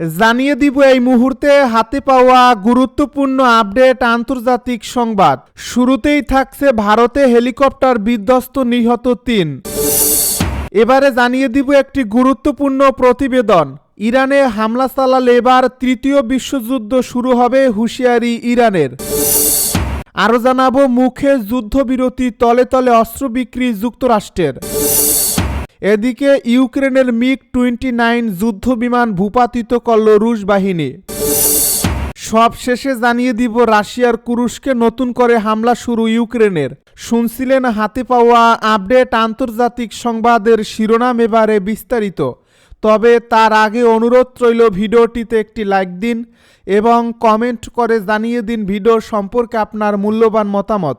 জানিয়ে দিব এই মুহূর্তে হাতে পাওয়া গুরুত্বপূর্ণ আপডেট আন্তর্জাতিক সংবাদ। শুরুতেই থাকছে ভারতে হেলিকপ্টার বিধ্বস্ত নিহত তিন। এবারে জানিয়ে দিব একটি গুরুত্বপূর্ণ প্রতিবেদন। ইরানে হামলা চালালে এবার তৃতীয় বিশ্বযুদ্ধ শুরু হবে হুঁশিয়ারি ইরানের। আরও জানাব, মুখে যুদ্ধবিরতি, তলে তলে অস্ত্র বিক্রি যুক্তরাষ্ট্রের। এদিকে ইউক্রেনের মিগ টোয়েন্টি নাইন যুদ্ধ বিমান ভূপাতিত করল রুশ বাহিনী। সব শেষে জানিয়ে দিব রাশিয়ার কুরুশকে নতুন করে হামলা শুরু ইউক্রেনের। শুনছিলেন হাতে পাওয়া আপডেট আন্তর্জাতিক সংবাদের শিরোনাম এবারে বিস্তারিত। তবে তার আগে অনুরোধ রইল ভিডিওটিতে একটি লাইক দিন এবং কমেন্ট করে জানিয়ে দিন ভিডিও সম্পর্কে আপনার মূল্যবান মতামত।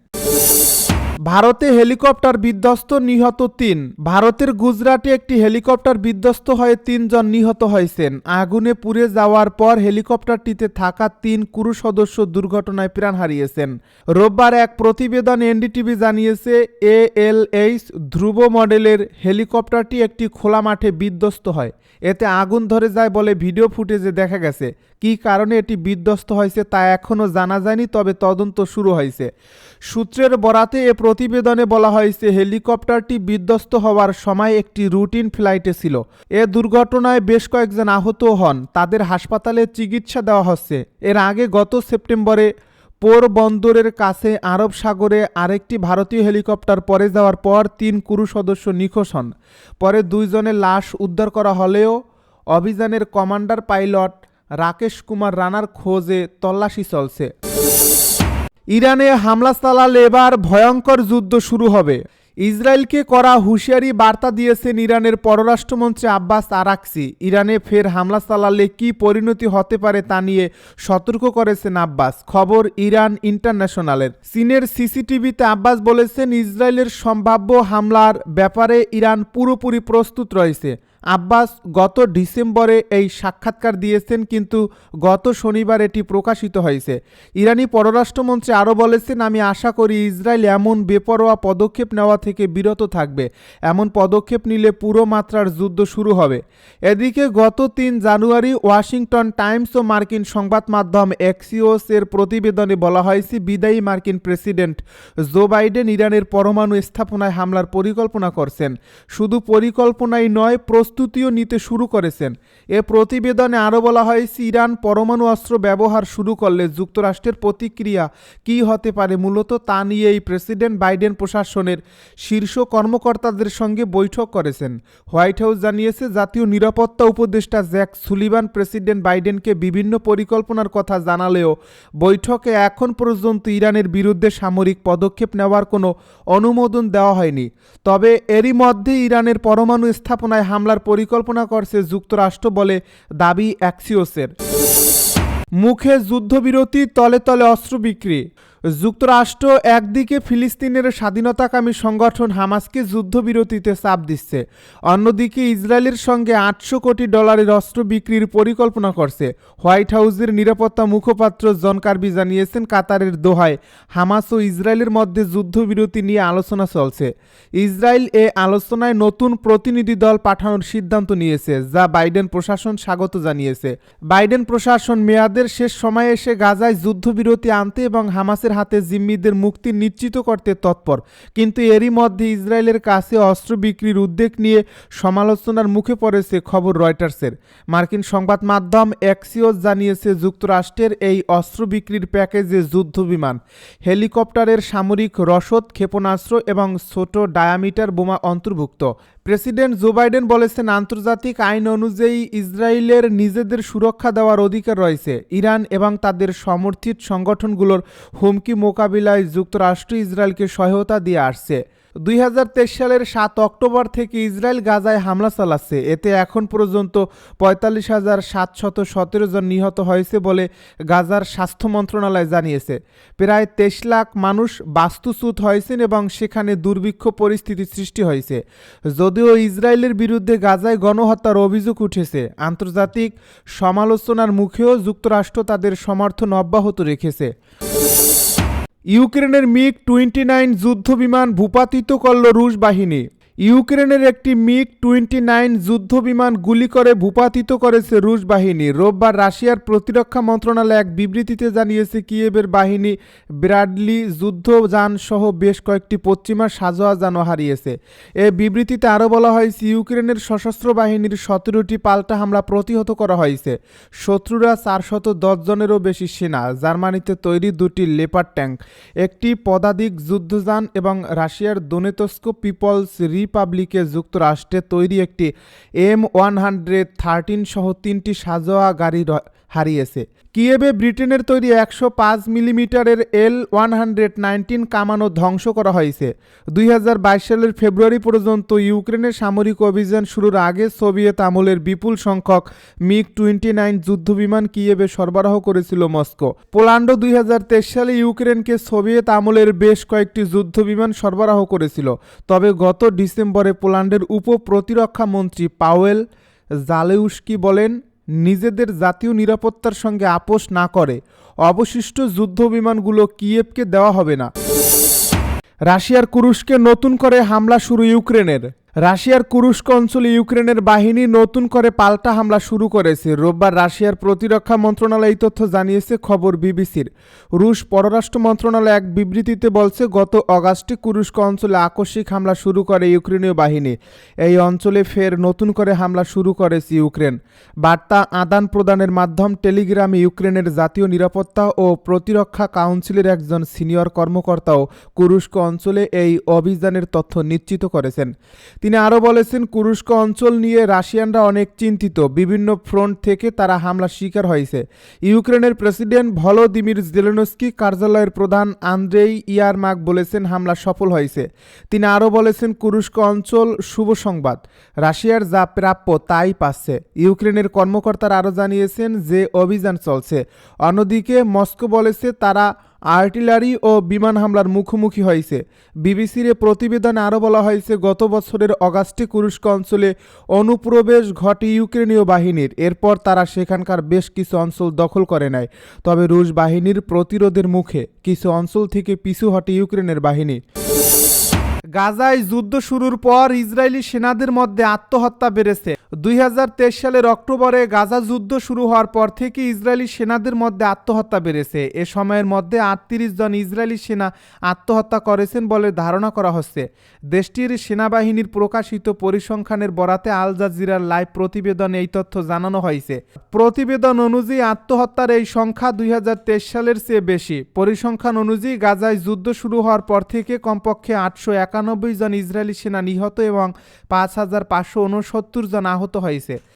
ভারতে হেলিকপ্টার বিধ্বস্ত নিহত তিন। ভারতের গুজরাটে একটি হেলিকপ্টার বিধ্বস্ত হয়ে তিনজন নিহত হয়েছেন। আগুনে পুড়ে যাওয়ার পর হেলিকপ্টারটিতে থাকা তিন কুরু সদস্য দুর্ঘটনায় প্রাণ হারিয়েছেন। রোববার এক প্রতিবেদন এনডিটিভি জানিয়েছে এ এল এইচ ধ্রুব মডেলের হেলিকপ্টারটি একটি খোলা মাঠে বিধ্বস্ত হয়। এতে আগুন ধরে যায় বলে ভিডিও ফুটেজে দেখা গেছে। কী কারণে এটি বিধ্বস্ত হয়েছে তা এখনও জানা যায়নি, তবে তদন্ত শুরু হয়েছে। সূত্রের বরাতে এ প্রতিবেদনে বলা হয়েছে, হেলিকপ্টারটি বিধ্বস্ত হওয়ার সময় একটি রুটিন ফ্লাইটে ছিল। এ দুর্ঘটনায় বেশ কয়েকজন আহত হন। তাদের হাসপাতালে চিকিৎসা দেওয়া হচ্ছে। এর আগে গত সেপ্টেম্বরে পোর বন্দরের কাছে আরব সাগরে আরেকটি ভারতীয় হেলিকপ্টার পরে যাওয়ার পর তিন কুরু সদস্য নিখোঁজ হন। পরে দুইজনের লাশ উদ্ধার করা হলেও অভিযানের কমান্ডার পাইলট রাকেশ কুমার রানার খোঁজে তল্লাশি চলছে। ইরানে হামলা চালালে এবার ভয়ঙ্কর যুদ্ধ শুরু হবে। ইসরায়েলকে করা হুঁশিয়ারি বার্তা দিয়েছেন ইরানের পররাষ্ট্রমন্ত্রী আব্বাস আরাকসি। ইরানে ফের হামলা চালালে কি পরিণতি হতে পারে তা নিয়ে সতর্ক করেছেন আব্বাস। খবর ইরান ইন্টারন্যাশনালের। চীনের সিসিটিভিতে আব্বাস বলেছেন, ইসরায়েলের সম্ভাব্য হামলার ব্যাপারে ইরান পুরোপুরি প্রস্তুত রয়েছে। আব্বাস গত ডিসেম্বরে এই সাক্ষাৎকার দিয়েছেন, কিন্তু গত শনিবার এটি প্রকাশিত হয়েছে। ইরানি পররাষ্ট্রমন্ত্রী আরও বলেছেন, আমি আশা করি ইসরায়েল এমন বেপরোয়া পদক্ষেপ নেওয়া থেকে বিরত থাকবে। এমন পদক্ষেপ নিলে পুরো মাত্রার যুদ্ধ শুরু হবে। এদিকে গত তিন জানুয়ারি ওয়াশিংটন টাইমস ও মার্কিন সংবাদ মাধ্যম এক্সিওস এর প্রতিবেদনে বলা হয়েছে, বিদায়ী মার্কিন প্রেসিডেন্ট জো বাইডেন ইরানের পরমাণু স্থাপনায় হামলার পরিকল্পনা করছেন। শুধু পরিকল্পনাই নয় প্রস্তুতিও নিতে শুরু করেছেন। এ প্রতিবেদনে আরও বলা হয়েছে ইরান পরমাণু অস্ত্র ব্যবহার শুরু করলে যুক্তরাষ্ট্রের প্রতিক্রিয়া কী হতে পারে মূলত তা নিয়ে এই প্রেসিডেন্ট বাইডেন প্রশাসনের শীর্ষ কর্মকর্তাদের সঙ্গে বৈঠক করেছেন। হোয়াইট হাউস জানিয়েছে, জাতীয় নিরাপত্তা উপদেষ্টা জ্যাক সুলিভান প্রেসিডেন্ট বাইডেনকে বিভিন্ন পরিকল্পনার কথা জানালেও বৈঠকে এখন পর্যন্ত ইরানের বিরুদ্ধে সামরিক পদক্ষেপ নেওয়ার কোনো অনুমোদন দেওয়া হয়নি। তবে এরই মধ্যে ইরানের পরমাণু স্থাপনায় হামলার পরিকল্পনা করছে যুক্তরাষ্ট্র বলে দাবি অ্যাক্সিওসের। মুখে যুদ্ধবিরতি তলে তলে অস্ত্র বিক্রি। যুক্তরাষ্ট্র একদিকে ফিলিস্তিনের স্বাধীনতাকামী সংগঠন হামাসকে যুদ্ধবিরতিতে চাপ দিচ্ছে, অন্যদিকে ইসরায়েলের সঙ্গে আটশো কোটি ডলারের অস্ত্র বিক্রির পরিকল্পনা করছে। হোয়াইট হাউসের নিরাপত্তা মুখপাত্র জন কার্বি জানিয়েছেন, কাতারের দোহায় হামাস ও ইসরায়েলের মধ্যে যুদ্ধবিরতি নিয়ে আলোচনা চলছে। ইসরায়েল এ আলোচনায় নতুন প্রতিনিধি দল পাঠানোর সিদ্ধান্ত নিয়েছে, যা বাইডেন প্রশাসন স্বাগত জানিয়েছে। বাইডেন প্রশাসন মেয়াদের শেষ সময়ে এসে গাজায় যুদ্ধবিরতি আনতে এবং হামাসের হাতে জিম্মিদের মুক্তি নিশ্চিত করতে তৎপর। কিন্তু এরই মধ্যে ইসরায়েলের কাছে অস্ত্র বিক্রির উদ্যোগ নিয়ে সমালোচনার মুখে পড়েছে খবর রয়টার্সের। মার্কিন সংবাদ মাধ্যম এক্সিওস জানিয়েছে যুক্তরাষ্ট্রের এই অস্ত্র বিক্রির প্যাকেজে যুদ্ধ বিমান, হেলিকপ্টারের সামরিক রসদ, ক্ষেপণাস্ত্র এবং ছোট ডায়ামিটার বোমা অন্তর্ভুক্ত। প্রেসিডেন্ট জো বাইডেন বলেছেন, আন্তর্জাতিক আইন অনুযায়ী ইসরায়েলের নিজেদের সুরক্ষা দেওয়ার অধিকার রয়েছে। ইরান এবং তাদের সমর্থিত সংগঠনগুলোর হুমকি মোকাবিলায় যুক্তরাষ্ট্র ইসরায়েলকে সহায়তা দিয়ে আসছে। দুই হাজার তেইশ সালের সাত অক্টোবর থেকে ইসরায়েল গাজায় হামলা চালাচ্ছে। এতে এখন পর্যন্ত পঁয়তাল্লিশ হাজার সাতশত সতেরো জন নিহত হয়েছে বলে গাজার স্বাস্থ্য মন্ত্রণালয় জানিয়েছে। প্রায় তেইশ লাখ মানুষ বাস্তুচ্যুত হয়েছেন এবং সেখানে দুর্ভিক্ষ পরিস্থিতি সৃষ্টি হয়েছে। যদিও ইসরায়েলের বিরুদ্ধে গাজায় গণহত্যার অভিযোগ উঠেছে, আন্তর্জাতিক সমালোচনার মুখেও যুক্তরাষ্ট্র তাদের সমর্থন অব্যাহত রেখেছে। ইউক্রেনের মিগ টোয়েন্টি নাইন যুদ্ধবিমান ভূপাতিত করল রুশ বাহিনী। ইউক্রেনের একটি মিগ টোয়েন্টি নাইন যুদ্ধ বিমান গুলি করে ভূপাতিত করেছে রুশ বাহিনী। রোববার রাশিয়ার প্রতিরক্ষা মন্ত্রণালয় এক বিবৃতিতে জানিয়েছে কিয়েবের বাহিনী ব্র্যাডলি যুদ্ধযান সহ বেশ কয়েকটি পশ্চিমা সাজোয়া যানও হারিয়েছে। এ বিবৃতিতে আরও বলা হয়েছে, ইউক্রেনের সশস্ত্র বাহিনীর সতেরোটি পাল্টা হামলা প্রতিহত করা হয়েছে। শত্রুরা চারশত দশ জনেরও বেশি সেনা, জার্মানিতে তৈরি দুটি লেপার ট্যাঙ্ক, একটি পদাতিক যুদ্ধযান এবং রাশিয়ার দোনেতস্কো পিপলস রিপাবলিকে যুক্তরাষ্ট্রে তৈরি একটি এম ওয়ান হান্ড্রেড থার্টিন সহ তিনটি সাজোয়া গাড়ি হারিয়েছে। কিয়েবে ব্রিটেনের তৈরি একশো পাঁচ মিলিমিটারের এল ওয়ান হান্ড্রেড নাইনটিন কামানো ধ্বংস করা হয়েছে। দুই হাজার বাইশ সালের ফেব্রুয়ারি পর্যন্ত ইউক্রেনের সামরিক অভিযান শুরুর আগে সোভিয়েত আমলের বিপুল সংখ্যক মিগ টোয়েন্টি নাইন যুদ্ধবিমান কিয়েবে সরবরাহ করেছিল মস্কো। পোল্যান্ডও দুই হাজার তেইশ সালে ইউক্রেনকে সোভিয়েত আমলের বেশ কয়েকটি যুদ্ধবিমান সরবরাহ করেছিল। তবে গত ডিসেম্বরে পোল্যান্ডের উপ প্রতিরক্ষা মন্ত্রী পাওয়েল জালেউস্কি বলেন নিজেদের জাতীয় নিরাপত্তার সঙ্গে আপোষ না করে অবশিষ্ট যুদ্ধ বিমানগুলো কিয়েভকে দেওয়া হবে না। রাশিয়ার কুরুশকে নতুন করে হামলা শুরু ইউক্রেনের। রাশিয়ার কুরুস্ক অঞ্চলে ইউক্রেনের বাহিনী নতুন করে পাল্টা হামলা শুরু করেছে। রোববার রাশিয়ার প্রতিরক্ষা মন্ত্রণালয় এই তথ্য জানিয়েছে খবর বিবিসির। রুশ পররাষ্ট্র মন্ত্রণালয় এক বিবৃতিতে বলছে, গত অগাস্টে কুরুস্ক অঞ্চলে আকস্মিক হামলা শুরু করে ইউক্রেনীয় বাহিনী। এই অঞ্চলে ফের নতুন করে হামলা শুরু করেছে ইউক্রেন। বার্তা আদান প্রদানের মাধ্যম টেলিগ্রামে ইউক্রেনের জাতীয় নিরাপত্তা ও প্রতিরক্ষা কাউন্সিলের একজন সিনিয়র কর্মকর্তাও কুরুস্ক অঞ্চলে এই অভিযানের তথ্য নিশ্চিত করেছেন। তিনি আরও বলেছেন কুরুস্ক অঞ্চল নিয়ে রাশিয়ানরা অনেক চিন্তিত। বিভিন্ন ফ্রন্ট থেকে তারা হামলার শিকার হয়েছে। ইউক্রেনের প্রেসিডেন্ট ভলোদিমির জেলেনস্কি কার্যালয়ের প্রধান আন্দ্রেই ইয়ারমাক বলেছেন, হামলা সফল হয়েছে। তিনি আরও বলেছেন কুরুস্ক অঞ্চল শুভ সংবাদ। রাশিয়ার যা প্রাপ্য তাই পাচ্ছে। ইউক্রেনের কর্মকর্তারা আরও জানিয়েছেন যে অভিযান চলছে। অন্যদিকে মস্কো বলেছে, তারা আর্টিলারি ও বিমান হামলার মুখোমুখি হয়েছে। বিবিসির প্রতিবেদনে আরও বলা হয়েছে, গত বছরের অগাস্টে কুরুস্ক অঞ্চলে অনুপ্রবেশ ঘটে ইউক্রেনীয় বাহিনীর। এরপর তারা সেখানকার বেশ কিছু অঞ্চল দখল করে নেয়। তবে রুশ বাহিনীর প্রতিরোধের মুখে কিছু অঞ্চল থেকে পিছু হটে ইউক্রেনের বাহিনী। গাজায় যুদ্ধ শুরুর পর ইসরায়েলি সেনাদের মধ্যে আত্মহত্যা বেড়েছে। দুই সালের অক্টোবরে গাজা যুদ্ধ শুরু হওয়ার পর থেকে ইসরায়েলি সেনাদের মধ্যে আত্মহত্যা বেড়েছে। এ সময়ের মধ্যে আটত্রিশ জন ইসরায়েলি সেনা আত্মহত্যা করেছেন বলে ধারণা করা হচ্ছে। দেশটির সেনাবাহিনীর প্রকাশিত পরিসংখ্যানের বরাতে আল জাজিরার লাইভ প্রতিবেদনে এই তথ্য জানানো হয়েছে। প্রতিবেদন অনুযায়ী আত্মহত্যার এই সংখ্যা দুই হাজার তেইশ সালের চেয়ে বেশি। পরিসংখ্যান অনুযায়ী গাজায় যুদ্ধ শুরু হওয়ার পর থেকে কমপক্ষে আটশো একানব্বই জন ইসরায়েলি সেনা নিহত এবং পাঁচ হাজার পাঁচশো উনসত্তর জন আহত হয়েছে।